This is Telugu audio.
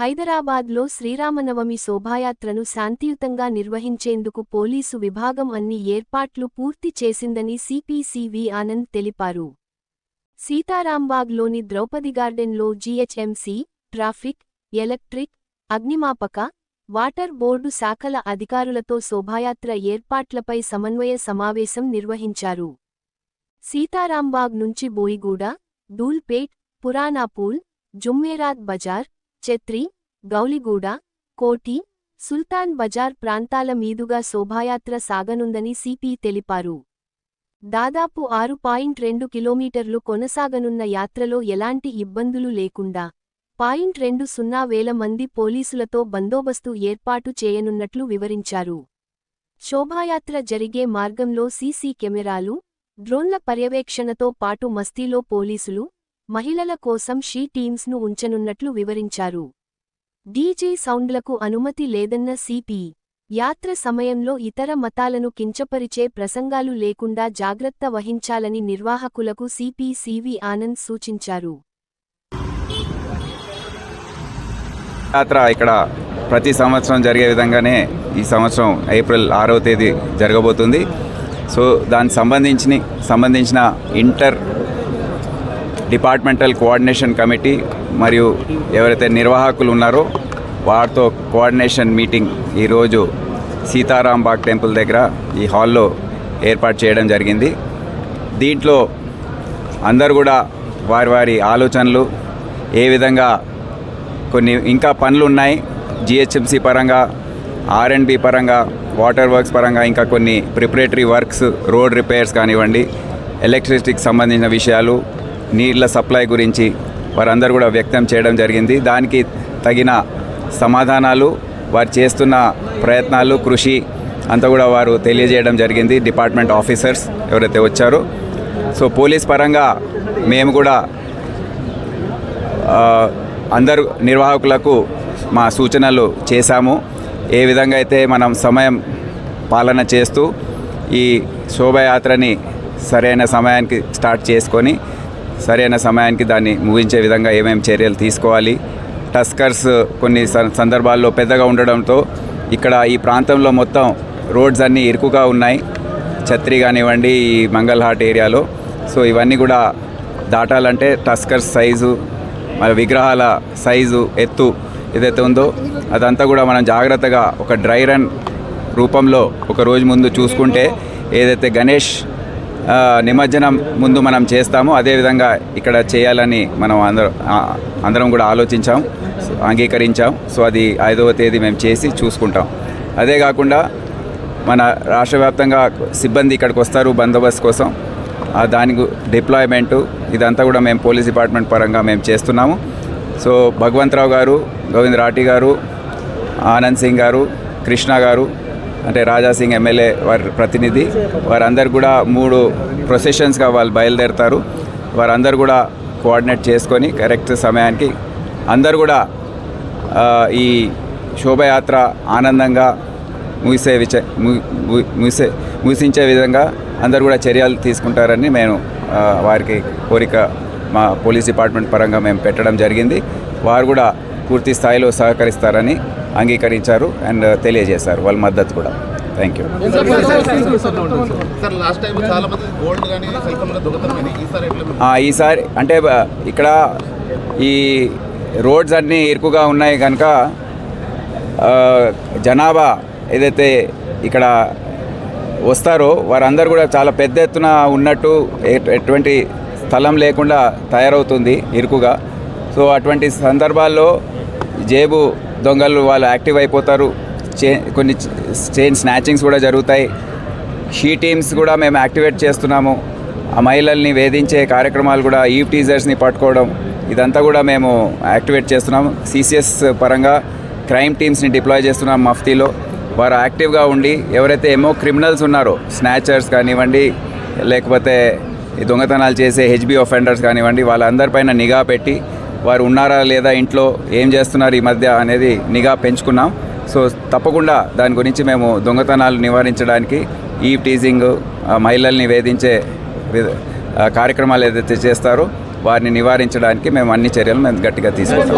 హైదరాబాద్లో శ్రీరామనవమి శోభాయాత్రను శాంతియుతంగా నిర్వహించేందుకు పోలీసు విభాగం అన్ని ఏర్పాట్లు పూర్తి చేసిందని సిపిసివి ఆనంద్ తెలిపారు. సీతారాంబాగ్లోని ద్రౌపది గార్డెన్లో జీహెచ్ఎంసీ ట్రాఫిక్ ఎలక్ట్రిక్ అగ్నిమాపక వాటర్ బోర్డు శాఖల అధికారులతో శోభాయాత్ర ఏర్పాట్లపై సమన్వయ సమావేశం నిర్వహించారు. సీతారాంబాగ్ నుంచి బోయిగూడ దూల్పేట్ పురానాపూల్ జుమ్మేరాద్ బజార్ చెత్రి గౌలిగూడ కోటి సుల్తాన్ బజార్ ప్రాంతాల మీదుగా శోభాయాత్ర సాగనుందని సిపి తెలిపారు. దాదాపు ఆరు పాయింట్ రెండు కిలోమీటర్లు కొనసాగనున్న యాత్రలో ఎలాంటి ఇబ్బందులు లేకుండా పాయింట్ రెండు సున్నా వేల మంది పోలీసులతో బందోబస్తు ఏర్పాటు చేయనున్నట్లు వివరించారు. శోభాయాత్ర జరిగే మార్గంలో సీసీ కెమెరాలు డ్రోన్ల పర్యవేక్షణతో పాటు మస్తీలో పోలీసులు మహిళల కోసం షీ టీమ్స్ను ఉంచనున్నట్లు వివరించారు. డీజే సౌండ్లకు అనుమతి లేదన్న సిపి యాత్ర సమయంలో ఇతర మతాలను కించపరిచే ప్రసంగాలు లేకుండా జాగ్రత్త వహించాలని నిర్వాహకులకు సిపి సివి ఆనంద్ సూచించారు. యాత్ర ఇక్కడ ప్రతి సంవత్సరం జరిగే విధంగానే ఈ సంవత్సరం ఏప్రిల్ ఆరవ తేదీ జరగబోతుంది. సో దానికి సంబంధించిన సంబంధించిన ఇంటర్ డిపార్ట్మెంటల్ కోఆర్డినేషన్ కమిటీ మరియు ఎవరైతే నిర్వాహకులు ఉన్నారో వారితో కోఆర్డినేషన్ మీటింగ్ ఈరోజు సీతారాంబాగ్ టెంపుల్ దగ్గర ఈ హాల్లో ఏర్పాటు చేయడం జరిగింది. దీంట్లో అందరు కూడా వారి వారి ఆలోచనలు ఏ విధంగా కొన్ని ఇంకా పనులు ఉన్నాయి. జిహెచ్ఎంసి పరంగా ఆర్ అండ్ బి పరంగా వాటర్ వర్క్స్ పరంగా ఇంకా కొన్ని ప్రిపరేటరీ వర్క్స్ రోడ్ రిపేర్స్ కానివ్వండి ఎలక్ట్రిసిటీకి సంబంధించిన విషయాలు నీళ్ళ సప్లై గురించి వారందరూ కూడా వ్యక్తం చేయడం జరిగింది. దానికి తగిన సమాధానాలు వారు చేస్తున్న ప్రయత్నాలు కృషి అంతా కూడా వారు తెలియజేయడం జరిగింది. డిపార్ట్మెంట్ ఆఫీసర్స్ ఎవరైతే వచ్చారో. సో పోలీస్ పరంగా మేము కూడా అందరు నిర్వాహకులకు మా సూచనలు చేశాము. ఏ విధంగా అయితే మనం సమయం పాలన చేస్తూ ఈ శోభయాత్రని సరైన సమయానికి స్టార్ట్ చేసుకొని సరైన సమయానికి దాన్ని ముగించే విధంగా ఏమేమి చర్యలు తీసుకోవాలి. టస్కర్స్ కొన్ని సందర్భాల్లో పెద్దగా ఉండడంతో ఇక్కడ ఈ ప్రాంతంలో మొత్తం రోడ్స్ అన్నీ ఇరుకుగా ఉన్నాయి. ఛత్రి కానివ్వండి ఈ మంగళహాట్ ఏరియాలో. సో ఇవన్నీ కూడా దాటాలంటే టస్కర్స్ సైజు మన విగ్రహాల సైజు ఎత్తు ఏదైతే ఉందో అదంతా కూడా మనం జాగ్రత్తగా ఒక డ్రై రన్ రూపంలో ఒక రోజు ముందు చూసుకుంటే ఏదైతే గణేష్ నిమజ్జనం ముందు మనం చేస్తాము. అదేవిధంగా ఇక్కడ చేయాలని మనం అందరం అందరం కూడా ఆలోచించాం అంగీకరించాం. సో అది ఐదవ తేదీ మేము చేసి చూసుకుంటాం. అదే కాకుండా మన రాష్ట్ర వ్యాప్తంగా సిబ్బంది ఇక్కడికి వస్తారు బందోబస్తు కోసం. దాని దానికి డిప్లాయ్మెంటు ఇదంతా కూడా మేము పోలీస్ డిపార్ట్మెంట్ పరంగా మేము చేస్తున్నాము. సో భగవంతరావు గారు గోవింద్ రాఠీ గారు ఆనంద్ సింగ్ గారు కృష్ణ గారు అంటే రాజాసింగ్ ఎమ్మెల్యే వారి ప్రతినిధి. వారందరు కూడా మూడు ప్రొసెషన్స్గా వాళ్ళు బయలుదేరుతారు. వారందరూ కూడా కోఆర్డినేట్ చేసుకొని కరెక్ట్ సమయానికి అందరు కూడా ఈ శోభయాత్ర ఆనందంగా ముగిసే విచ ముగిసే ముగిసించే విధంగా అందరు కూడా చర్యలు తీసుకుంటారని నేను వారికి కోరిక మా పోలీస్ డిపార్ట్మెంట్ పరంగా మేము పెట్టడం జరిగింది. వారు కూడా పూర్తి స్థాయిలో సహకరిస్తారని అంగీకరించారు అండ్ తెలియజేశారు వాళ్ళ మద్దతు కూడా. థ్యాంక్ యూ ఈసారి ఎట్లా ఆ, ఈసారి అంటే ఇక్కడ ఈ రోడ్స్ అన్నీ ఇరుకుగా ఉన్నాయి కనుక ఆ, జనాభా ఏదైతే ఇక్కడ వస్తారో వారందరూ కూడా చాలా పెద్ద ఎత్తున ఉన్నట్టు ఎట్- ఎటువంటి స్థలం లేకుండా తయారవుతుంది ఇరుకుగా. సో అటువంటి సందర్భాల్లో జేబు దొంగలు వాళ్ళు యాక్టివ్ అయిపోతారు. చే కొన్ని చైన్ స్నాచింగ్స్ కూడా జరుగుతాయి. షీ టీమ్స్ కూడా మేము యాక్టివేట్ చేస్తున్నాము. ఆ మహిళల్ని వేధించే కార్యక్రమాలు కూడా ఈవ్ టీజర్స్ని పట్టుకోవడం ఇదంతా కూడా మేము యాక్టివేట్ చేస్తున్నాము. సిసిఎస్ పరంగా క్రైమ్ టీమ్స్ని డిప్లాయ్ చేస్తున్నాం మఫ్తీలో. వారు యాక్టివ్గా ఉండి ఎవరైతే ఏమో క్రిమినల్స్ ఉన్నారో స్నాచర్స్ కానివ్వండి లేకపోతే ఈ దొంగతనాలు చేసే హెచ్బి ఒఫెండర్స్ కానివ్వండి వాళ్ళందరిపైన నిఘా పెట్టి వారు ఉన్నారా లేదా ఇంట్లో ఏం చేస్తున్నారు ఈ మధ్య అనేది నిఘా పెంచుకున్నాం. సో తప్పకుండా దాని గురించి మేము దొంగతనాలు నివారించడానికి ఈ టీజింగ్ మహిళల్ని వేధించే కార్యక్రమాలు ఏదైతే చేస్తారో వారిని నివారించడానికి మేము అన్ని చర్యలు మేము గట్టిగా తీసుకుంటాం.